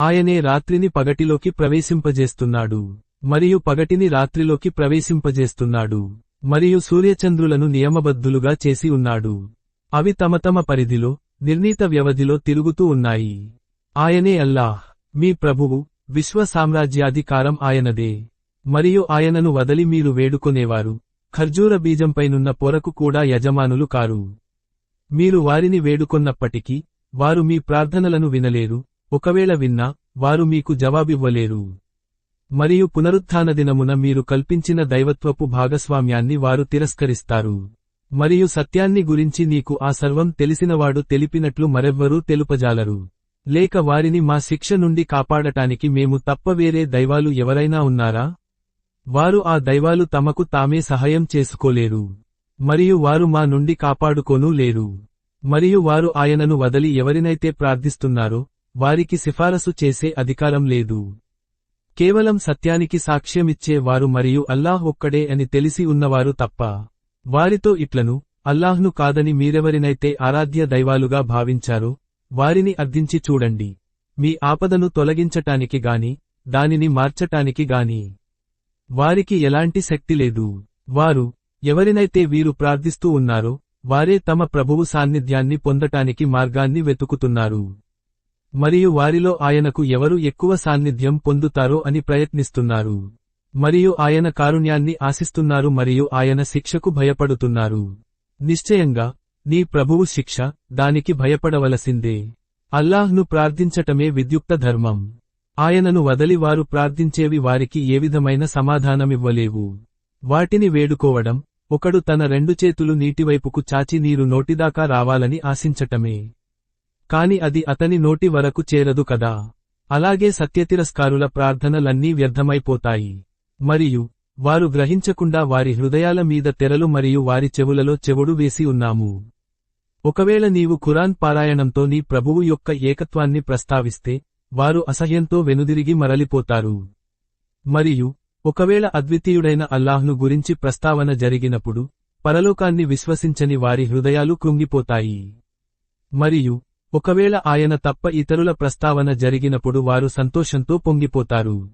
ఆయనే రాత్రిని పగటిలోకి ప్రవేశింపజేస్తున్నాడు మరియు పగటిని రాత్రిలోకి ప్రవేశింపజేస్తున్నాడు మరియు సూర్యచంద్రులను నియమబద్ధులుగా చేసి ఉన్నాడు. అవి తమ తమ పరిధిలో నిర్ణీత వ్యవధిలో తిరుగుతూ ఉన్నాయి. ఆయనే అల్లాహ్ మీ ప్రభువు విశ్వ సామ్రాజ్యాధికారం ఆయనదే. మరియు ఆయనను వదలి మీరు వేడుకొనేవారు ఖర్జూర బీజంపైనున్న పొరకు కూడా యజమానులు కారు. మీరు వారిని వేడుకొన్నప్పటికీ వారు మీ ప్రార్థనలను వినలేరు ఒకవేళ విన్నా వారు మీకు జవాబివ్వలేరు. మరియు పునరుత్థాన దినమున మీరు కల్పించిన దైవత్వపు భాగస్వామ్యాన్ని వారు తిరస్కరిస్తారు. మరియు సత్యాన్ని గురించి నీకు ఆ సర్వం తెలిసినవాడు తెలిపినట్లు మరెవ్వరూ తెలుపజాలరు. లేక వారిని మా శిక్ష నుండి కాపాడటానికి మేము తప్ప వేరే దైవాలు ఎవరైనా ఉన్నారా? వారు ఆ దైవాలు తమకు తామే సహాయం చేసుకోలేరు. మరియు వారు మా నుండి కాపాడుకోనూ లేరు. మరియు వారు ఆయనను వదలి ఎవరినైతే ప్రార్థిస్తున్నారో వారికి సిఫారసు చేసే అధికారం లేదు. కేవలం సత్యానికి సాక్ష్యమిచ్చే వారు మరియు అల్లాహ్ ఒక్కడే అని తెలిసి ఉన్నవారు తప్ప వారితో ఇట్లను అల్లాహ్ను కాదని మీరెవరినైతే ఆరాధ్య దైవాలుగా భావించారో వారిని అర్థించి చూడండి. మీ ఆపదను తొలగించటానికి గాని దానిని మార్చటానికి గాని. వారికి ఎలాంటి శక్తి లేదు. వారు ఎవరినైతే వీరు ప్రార్థిస్తూ ఉన్నారో వారే తమ ప్రభువు సాన్నిధ్యాన్ని పొందటానికి మార్గాన్ని వెతుకుతున్నారు. మరియు వారిలో ఆయనకు ఎవరు ఎక్కువ సాన్నిధ్యం పొందుతారో అని ప్రయత్నిస్తున్నారు. మరియు ఆయన కారుణ్యాన్ని ఆశిస్తున్నారు మరియు ఆయన శిక్షకు భయపడుతున్నారు. నిశ్చయంగా నీ ప్రభువు శిక్ష దానికి భయపడవలసిందే. అల్లాహ్ను ప్రార్థించటమే విద్యుక్త ధర్మం. ఆయనను వదలి వారు ప్రార్థించేవి వారికి ఏ విధమైన సమాధానమివ్వలేవు. వాటిని వేడుకోవడం ఒకడు తన రెండు చేతులు నీటివైపుకు చాచి నీరు నోటిదాకా రావాలని ఆశించటమే. కాని అది అతని నోటి వరకు చేరదు కదా. అలాగే సత్యతిరస్కారుల ప్రార్థనలన్నీ వ్యర్థమైపోతాయి. మరియు వారు గ్రహించకుండా వారి హృదయాల మీద తెరలు మరియు వారి చెవులలో చెవుడు వేసి ఉన్నాము. ఒకవేళ నీవు ఖురాన్ పారాయణంతో నీ ప్రభువు యొక్క ఏకత్వాన్ని ప్రస్తావిస్తే వారు అసహ్యంతో వెనుదిరిగి మరలిపోతారు. మరియు ఒకవేళ అద్వితీయుడైన అల్లాహ్ను గురించి ప్రస్తావన జరిగినప్పుడు పరలోకాన్ని విశ్వసించని వారి హృదయాలు కృంగిపోతాయి. మరియు ఒకవేళ ఆయన తప్ప ఇతరుల ప్రస్తావన జరిగినప్పుడు వారు సంతోషంతో పొంగిపోతారు.